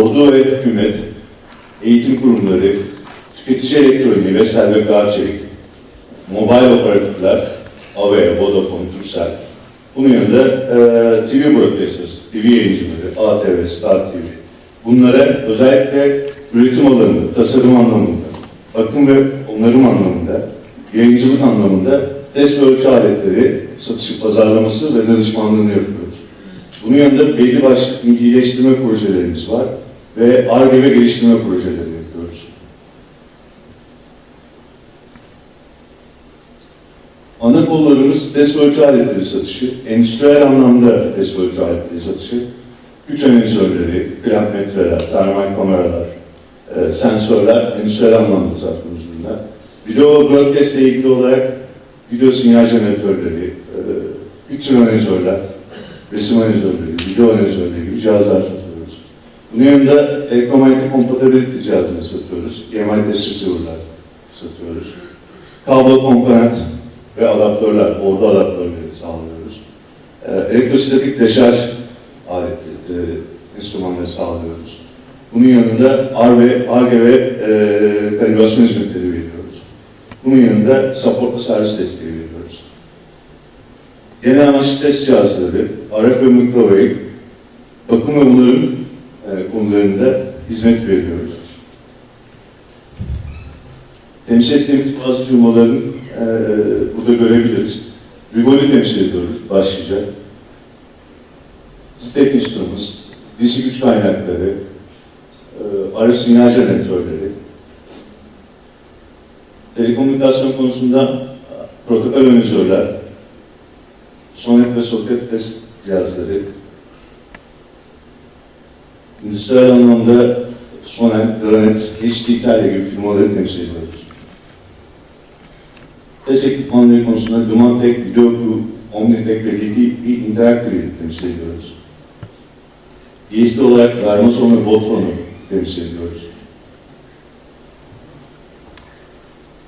ordu ve hükümet, eğitim kurumları, tüketici elektroniği ve Selbek Ağaçelik, mobil operatifler, AVE, Vodafone, Turkcell, bunun yanında e, TV broadcasters, TV yayıncıları, ATV, Star TV. Bunlara özellikle üretim alanında, tasarım anlamında, bakım ve onarım anlamında, yayıncılık anlamında test ve ölçü aletleri satışı, pazarlaması ve danışmanlığını yapıyoruz. Bunun yanında belli başlı millileştirme projelerimiz var ve ARGE ve geliştirme projeleri yapıyoruz. Ana kollarımız test aletleri satışı, endüstriyel anlamda test aletleri satışı, güç analizörleri, metreler, termal kameralar, e, sensörler, endüstriyel anlamda sattığımız ürünler. Video broadcast ile ilgili olarak video sinyal jeneratörleri, e, picture analizörler, resim analizörleri, video analizörleri gibi cihazlar yanında elektromanyetik compatibility cihazları satıyoruz. EMI test receiver'lar satıyoruz. Kablo komponent ve adaptörler, orada adaptörleri sağlıyoruz. E, elektrostatik deşarj aletleri, e, enstrümanları sağlıyoruz. Bunun yanında ARGE, ARGE ve e, kalibrasyon hizmetleri veriyoruz. Bunun yanında supportlu servis desteği veriyoruz. Genel amaçlı test cihazları, RF ve microwave, bakım ve onarım konularında hizmet veriyoruz. Temsil ettiğimiz bazı firmaların e, burada görebiliriz. Rigol'i temsil ediyoruz başlıca. Step Instruments, DC güç kaynakları, e, RF sinyal jeneratörleri, telekomünikasyon konusunda protokol analizörler, sonet ve soket test cihazları, endüstriyel anlamda Sonet, Dranet, HD Italia gibi firmaları temsil ediyoruz. Test ekipmanları konusunda Dumantek, Videoku, Omnitek ve DTP Interactive'i temsil ediyoruz. DST olarak Vermason ve Voltron'u temsil ediyoruz.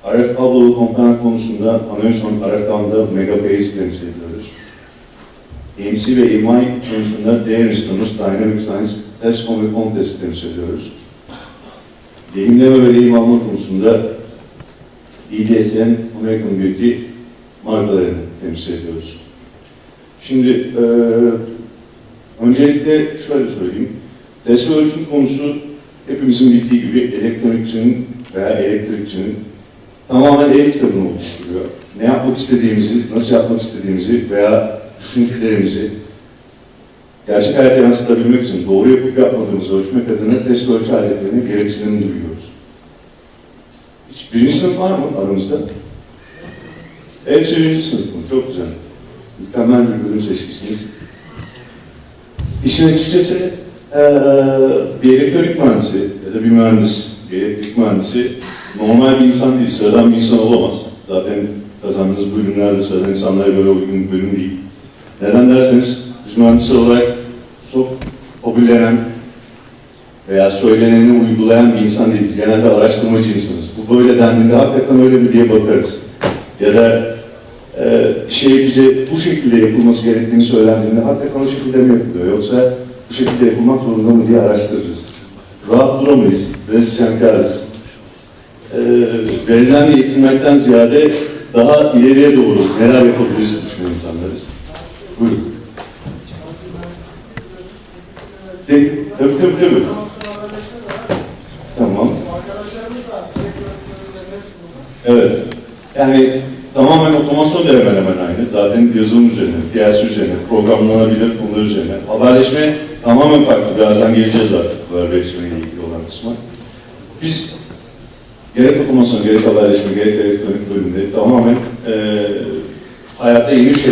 RF kablolu komponent konusunda Anayoson RF'dan Megaphase temsil ediyoruz. EMC ve EMI konusunda Değer Instruments, Dynamic Science, TESCOM ve Contest temsil ediyoruz. Lehimleme ve lehim alma konusunda EDSN, American Beauty markalarını temsil ediyoruz. Şimdi e, öncelikle şöyle söyleyeyim. Test ve ölçüm konusu hepimizin bildiği gibi elektronikçinin veya elektrikçinin tamamen el kitabını oluşturuyor. Ne yapmak istediğimizi, nasıl yapmak istediğimizi veya düşüncelerimizi gerçek hayata yansıtabilmek için doğru yapıp yapmadığımızı ölçmek adına test ölçü aletlerinin gereksinimini duyuyoruz. Hiç birinci sınıf var mı aramızda? Hepsi birinci sınıf mı? Çok güzel. Mükemmel bir bölüm seçkisiniz. İşin açıkçası eee, bir elektronik mühendisi ya da bir mühendis, bir elektrik mühendisi normal bir insan değil, sıradan bir insan olamaz. Zaten kazandığınız bölümler de sıradan insanlara göre uygun bir bölüm değil. Neden derseniz biz mühendisler olarak çok popülenen veya söyleneni uygulayan bir insan değiliz. Genelde araştırmacı insanız. Bu böyle dendiğinde hakikaten öyle mi diye bakarız. Ya da e, şey bize bu şekilde yapılması gerektiğini söylendiğinde hakikaten o şekilde mi yapılıyor yoksa bu şekilde yapılmak zorunda mı diye araştırırız. Rahat duramayız, biraz isyankarız. E, verilen yetinmekten ziyade daha ileriye doğru neler yapabiliriz düşünen insanlarız. Buyurun. Tabii tabii tabii. tabii. Tamam. Evet. Yani tamamen otomasyon da hemen hemen aynı. Zaten yazılım üzerine, piyasa üzerine, programlanabilir konular üzerine. Haberleşme tamamen farklı. Birazdan geleceğiz artık haberleşme ile ilgili olan kısma. Biz gerek otomasyon, gerek haberleşme, gerek elektronik bölümleri tamamen eee hayata yeni şey